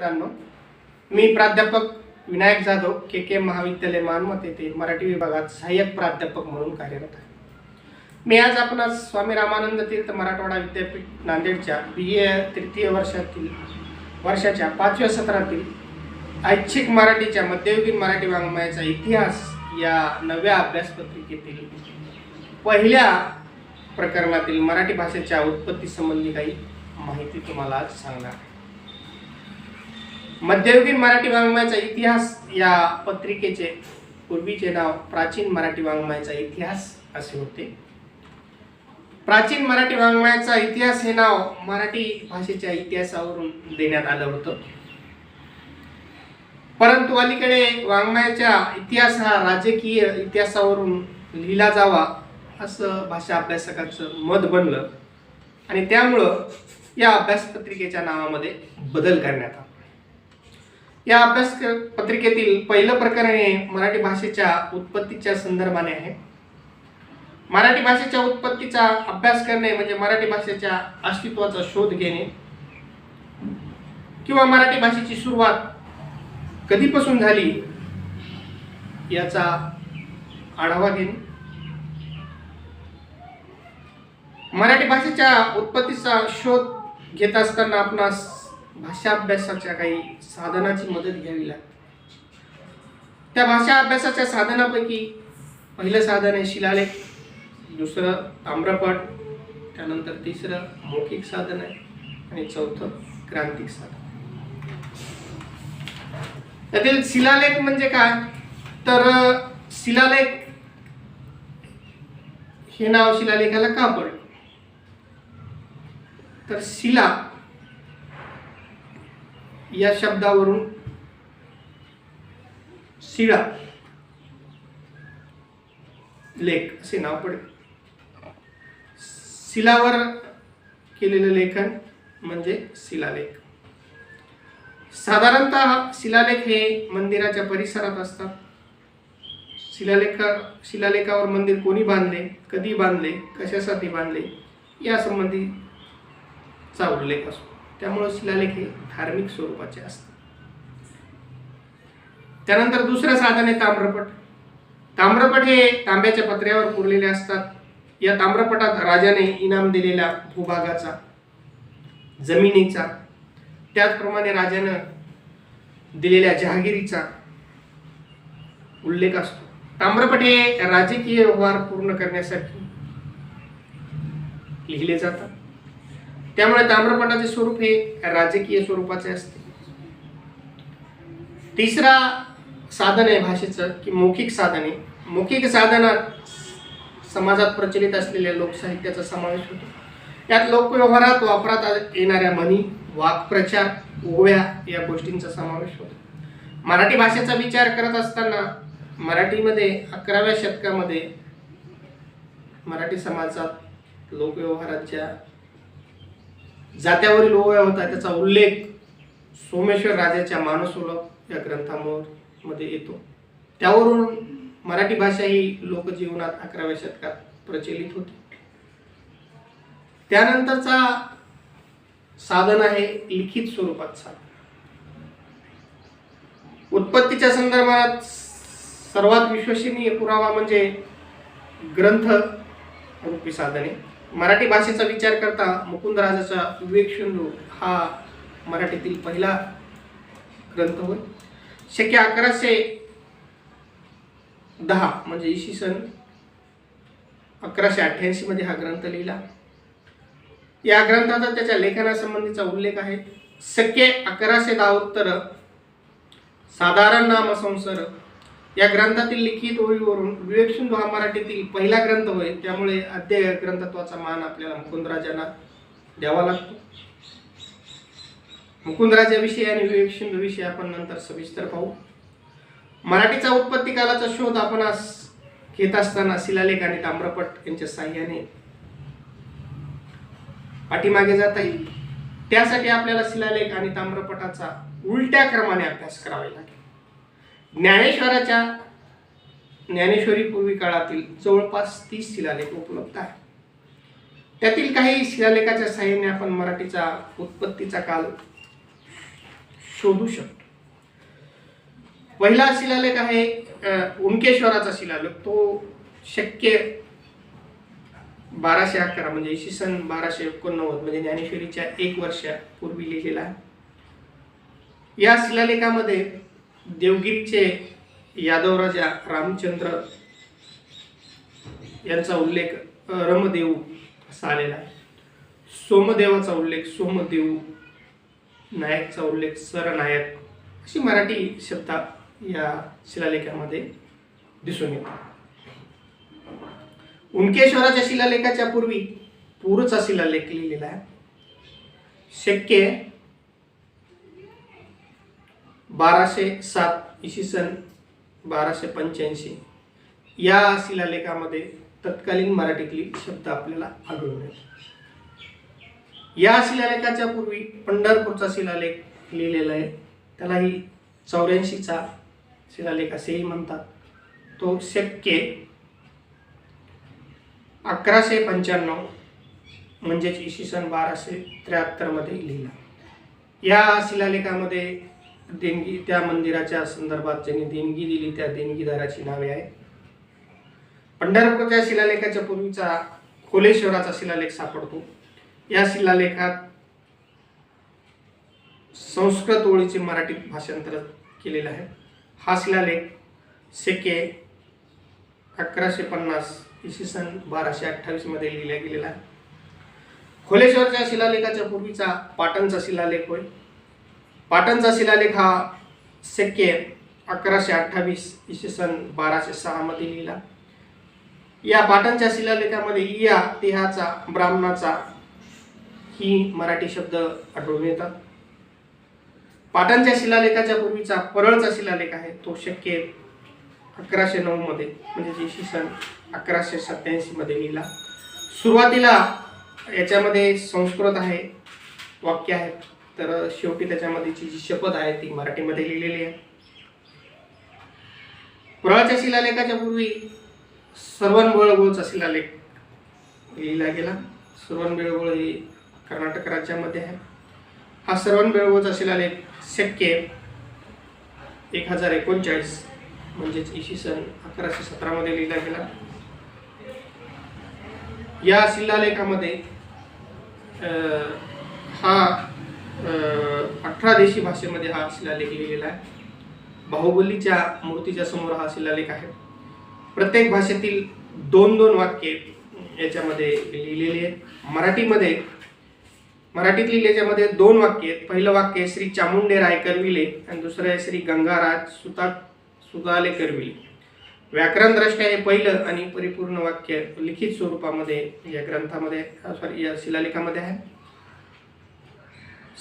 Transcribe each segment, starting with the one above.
मित्रांनो मी प्राध्यापक विनायक जाधव के के महाविद्यालय मानमत येथे मराठी विभागात सहाय्यक प्राध्यापक म्हणून कार्यरत आहे. मी आज आपणास स्वामी रामानंद तीर्थ मराठवाडा विद्यापीठ नांदेडच्या बी ए तृतीय वर्षातील वर्षाच्या पाचव्या सत्रातील ऐच्छिक मराठीच्या मध्ययुगीन मराठी वाङ्मयाचा इतिहास या नव्या अभ्यासपत्रिकेतील पहिल्या प्रकरणातील मराठी भाषेच्या उत्पत्ती संबंधी काही माहिती तुम्हाला आज सांगणार आहे. मध्ययुगीन मराठी वाङ्मयाचा इतिहास या पत्रिकेचे पूर्वीचे नाव प्राचीन मराठी वाङ्मयाचा इतिहास असे होते. प्राचीन मराठी वाङ्मयाचा इतिहास हे नाव मराठी भाषेच्या इतिहासावरून देण्यात आलं होतं. परंतु अलीकडे वाङ्मयाच्या इतिहास हा राजकीय इतिहासावरून लिहिला जावा असं भाषा अभ्यासकाचं मत बनलं आणि त्यामुळं या अभ्यासपत्रिकेच्या नावामध्ये बदल करण्यात आला. या अभ्यास पत्रिकेतील पहिलं प्रकरण हे मराठी भाषेच्या उत्पत्तीच्या संदर्भाने आहे. मराठी भाषेच्या उत्पत्तीचा अभ्यास करणे म्हणजे मराठी भाषेच्या अस्तित्वाचा शोध घेणे. किंवा मराठी भाषेची सुरुवात कधीपासून झाली याचा आढावा घेणे. मराठी भाषेच्या उत्पत्तीचा शोध घेत असताना आपणास भाषा अभ्यासाच्या काही साधनाची मदत घ्यावी लागते. त्या भाषा अभ्यासाच्या साधनापैकी पहिलं साधन आहे शिलालेख दुसरं ताम्रपट त्यानंतर तिसरं मौखिक साधन आहे आणि चौथं क्रांतिक साधन. त्यातील शिलालेख म्हणजे काय? तर शिलालेख हे नाव शिलालेखाला का पडलं तर शिला या शब्दावरून शिळा. लेख असे नाव पडेल. शिलावर केलेलं लेखन म्हणजे शिलालेख. साधारणतः शिलालेख हे मंदिराच्या परिसरात असतात. शिलालेखा शिलालेखावर मंदिर कोणी बांधले कधी बांधले कशासाठी बांधले यासंबंधीचा उल्लेख असतो. त्यामुळं शिलालेख हे धार्मिक स्वरूपाचे असतात. त्यानंतर दुसरं साधन आहे ताम्रपट. ताम्रपट हे तांब्याच्या पत्र्यावर पुरलेले असतात. या ताम्रपटात राजाने इनाम दिलेल्या भूभागाचा जमिनीचा त्याचप्रमाणे राजानं दिलेल्या जहागिरीचा उल्लेख असतो. ताम्रपट हे राजकीय व्यवहार पूर्ण करण्यासाठी लिहिले जातात. त्यामुळे ताम्रपटाचे स्वरूप हे राजकीय स्वरूपाचे असते. तिसरा साधन आहे भाषेचं की मौखिक साधन आहे. मौखिक साधनात समाजात प्रचलित असलेल्या लोकसाहित्याचा समावेश होतो. यात लोकव्यवहारात वापरात येणाऱ्या म्हणी वाक्प्रचार ओव्या या गोष्टींचा समावेश होतो. मराठी भाषेचा विचार करत असताना मराठीमध्ये अकराव्या शतकामध्ये मराठी समाजात लोकव्यवहाराच्या जात्यावरील ओव्या होता त्याचा उल्लेख सोमेश्वर राजाच्या मानसोलभ या ग्रंथामोरमध्ये येतो. त्यावरून मराठी भाषा ही लोकजीवनात अकराव्या शतकात प्रचलित होती. त्यानंतरचा साधन आहे लिखित स्वरूपात साधन. उत्पत्तीच्या संदर्भात सर्वात विश्वसनीय पुरावा म्हणजे ग्रंथ रूपी साधने. मराठी भाषेचा विचार करता मुकुंदराजाचा विवेक हा मराठीतील पहिला ग्रंथ होय. शक्य अकराशे दहा म्हणजे इसवी सन अकराशे अठ्ठ्याऐंशीमध्ये हा ग्रंथ लिहिला. या ग्रंथाचा त्याच्या लेखनासंबंधीचा उल्लेख आहे. शक्य अकराशे दहा उत्तर साधारण नाम संसार या ग्रंथातील लिखित ओळीवरून विवेक हा मराठीतील पहिला ग्रंथ होय त्यामुळे अध्याय ग्रंथत्वाचा मान आपल्याला मुकुंदराजांना द्यावा लागतो. मुकुंदराजाविषयी आणि विवेक विषयी आपण नंतर सविस्तर पाहू. मराठीचा उत्पत्ती कालाचा शोध आपण आज घेत असताना शिलालेख आणि ताम्रपट यांच्या साह्याने पाठीमागे जाता येईल. त्यासाठी आपल्याला शिलालेख आणि ताम्रपटाचा उलट्या क्रमाने अभ्यास करावा लागेल. ज्ञानेश्वराच्या ज्ञानेश्वरी पूर्वी काळातील जवळपास तीस शिलालेख उपलब्ध आहे त्यातील काही शिलालेखाच्या साह्याने आपण मराठीचा उत्पत्तीचा काल शोधू शकतो. पहिला शिलालेख आहे उमकेश्वराचा शिलालेख. तो शक्य बाराशे अकरा म्हणजे इसवी सन बाराशे एकोणनव्वद म्हणजे ज्ञानेश्वरीच्या एक वर्षापूर्वी लिहिलेला आहे. या शिलालेखामध्ये देवगिरीचे यादवराजा रामचंद्र यांचा उल्लेख रमदेव असा आलेला आहे. सोमदेवाचा उल्लेख सोमदेव नायकचा उल्लेख सरनायक अशी मराठी शब्द या शिलालेखामध्ये दिसून येतात उनकेश्वराच्या शिलालेखाच्या पूर्वी पूरचा शिलालेख लिहिलेला आहे. शक्य बाराशे सात इसवी सन बाराशे पंच्याऐंशी. या शिलालेखामध्ये तत्कालीन मराठीतली शब्द आपल्याला आढळून येतो. या शिलालेखाच्या पूर्वी पंढरपूरचा शिलालेख लिहिलेला आहे. त्यालाही चौऱ्याऐंशीचा शिलालेख असेही म्हणतात. तो शक्य अकराशे पंच्याण्णव म्हणजेच इसवी सन बाराशे त्र्याहत्तरमध्ये लिहिला. या शिलालेखामध्ये देणगी त्या मंदिराच्या संदर्भात ज्यांनी देणगी दिली त्या देणगीदाराची नावे आहेत. पंढरपूरच्या शिलालेखाच्या पूर्वीचा खोलेश्वराचा शिलालेख सापडतो. या शिलालेखात संस्कृत ओळीचे मराठीत भाषांतर केलेलं आहे. हा शिलालेख सेके अकराशे पन्नास इसवी सन बाराशे अठ्ठावीसमध्ये लिहिला गेलेला आहे. खोलेश्वरच्या शिलालेखाच्या पूर्वीचा पाटणचा शिलालेख होय. पाटणचा शिलालेख हा शक्य अकराशे अठ्ठावीस इसवी सन बाराशे सहामध्ये लिहिला. या पाटणच्या शिलालेखामध्ये या तिहाचा ब्राह्मणाचा ही मराठी शब्द आढळून येतात. पाटणच्या शिलालेखाच्या पूर्वीचा परळचा शिलालेख आहे तो शक्य अकराशे नऊमध्ये म्हणजे इसवी सन अकराशे सत्याऐंशीमध्ये लिहिला. सुरुवातीला याच्यामध्ये संस्कृत आहे वाक्य आहेत तर शेवटी त्याच्यामध्ये जी शपथ आहे ती मराठीमध्ये लिहिलेली आहे. पुराच्या शिलालेखाच्या पूर्वी सर्वन बेळगोळचा शिलालेख लिहिला गेला. सर्वन बेळगोळ ही कर्नाटक राज्यामध्ये आहे. हा सर्वन बेळगोळचा शिलालेख शक्य एक हजार एकोणचाळीस म्हणजेच इसवी सन अकराशे सतरामध्ये लिहिला गेला. या शिलालेखामध्ये अं, हा अठरा देशी भाषेमध्ये हा शिलालेख लिहिलेला आहे. बाहुबलीच्या मूर्तीच्या समोर हा शिलालेख आहे. प्रत्येक भाषेतील दोन दोन वाक्ये याच्यामध्ये लिहिलेली आहेत. मराठीमध्ये मराठीत लिहिल्याच्यामध्ये दोन वाक्य आहेत. पहिलं वाक्य श्री चामुंडे राय करविले आणि दुसरं आहे श्री गंगाराज सुता सुगाले करविले व्याकरणदृष्ट्या हे पहिलं आणि परिपूर्ण वाक्य लिखित स्वरूपामध्ये या ग्रंथामध्ये सॉरी या शिलालेखामध्ये आहे.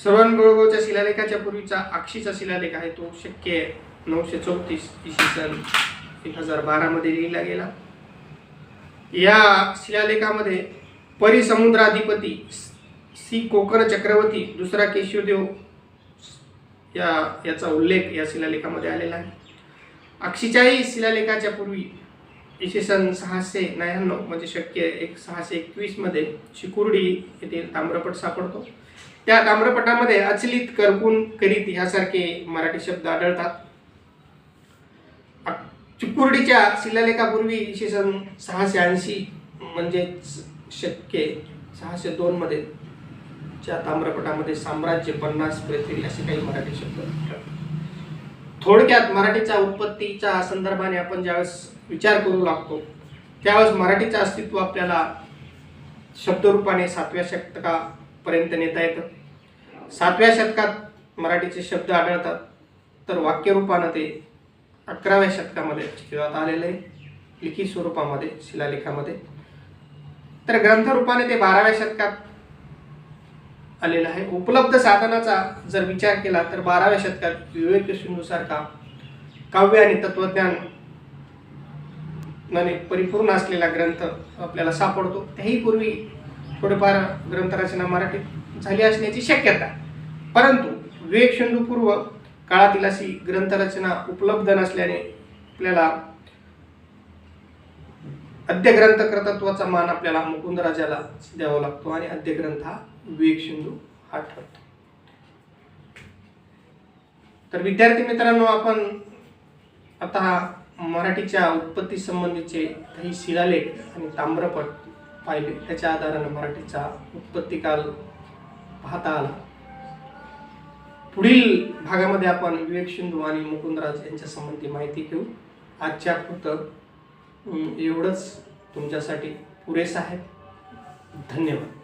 सर्वान शिलालेखाच्या पूर्वीचा आक्षीचा शिलालेख आहे तो शक्य नऊशे चौतीस इसवी सन एक हजार बारामध्ये लिहिला गेला. या शिलालेखामध्ये परिसमुद्राधिपती सी कोकण चक्रवर्ती दुसरा केशवदेव या याचा उल्लेख या शिलालेखामध्ये आलेला आहे. अक्षीच्याही शिलालेखाच्या पूर्वी इसवी सन सहाशे नव्याण्णव म्हणजे शक्य एक सहाशे एकवीसमध्ये शिकुर्डी येथील ताम्रपट सापडतो. त्या ताम्रपटामध्ये अचलित करकून करीत ह्यासारखे मराठी शब्द आढळतात. चिकुर्डीच्या शिलालेखापूर्वी इसवी सन सहाशे ऐंशी म्हणजेच शक्य सहाशे दोनमध्ये च्या ताम्रपटामध्ये साम्राज्य पन्नास पृथ्वी असे काही मराठी शब्द थोडक्यात मराठीच्या उत्पत्तीच्या संदर्भाने आपण ज्यावेळेस विचार करू लागतो त्यावेळेस मराठीचं अस्तित्व आपल्याला शब्दरूपाने सातव्या पर्यंत नेता येतं सातव्या शतकात मराठीचे शब्द आढळतात. तर वाक्यरूपानं ते अकराव्या शतकामध्ये अस्तित्वात आलेलं आहे. लिखित स्वरूपामध्ये शिलालेखामध्ये. तर ग्रंथरूपाने ते बाराव्या शतकात आलेलं आहे. उपलब्ध साधनाचा जर विचार केला तर बाराव्या शतकात विवेक सिंधूसारखा काव्य आणि तत्वज्ञान नाने परिपूर्ण असलेला ग्रंथ आपल्याला सापडतो. त्याही पूर्वी थोडेफार ग्रंथरचना मराठीत झाली असण्याची शक्यता. परंतु विवेक सिंधू पूर्व काळातील अशी ग्रंथरचना उपलब्ध नसल्याने आपल्याला अद्य ग्रंथ मान आपल्याला मुकुंदराजाला द्यावा लागतो आणि अध्यग्रंथ हा विवेक सिंधू हा ठरतो. तर विद्यार्थी मित्रांनो आपण आता मराठीच्या उत्पत्ती संबंधीचे काही शिलालेख आणि ताम्रपट पाहिले. त्याच्या आधारानं मराठीचा उत्पत्ती काल पाहता आला. पुढील भागामध्ये आपण विवेक सिंधू आणि मुकुंदराज यांच्या संबंधी माहिती घेऊ. आजच्या पुरतं एवढंच. तुमच्यासाठी पुरेसं आहे. धन्यवाद.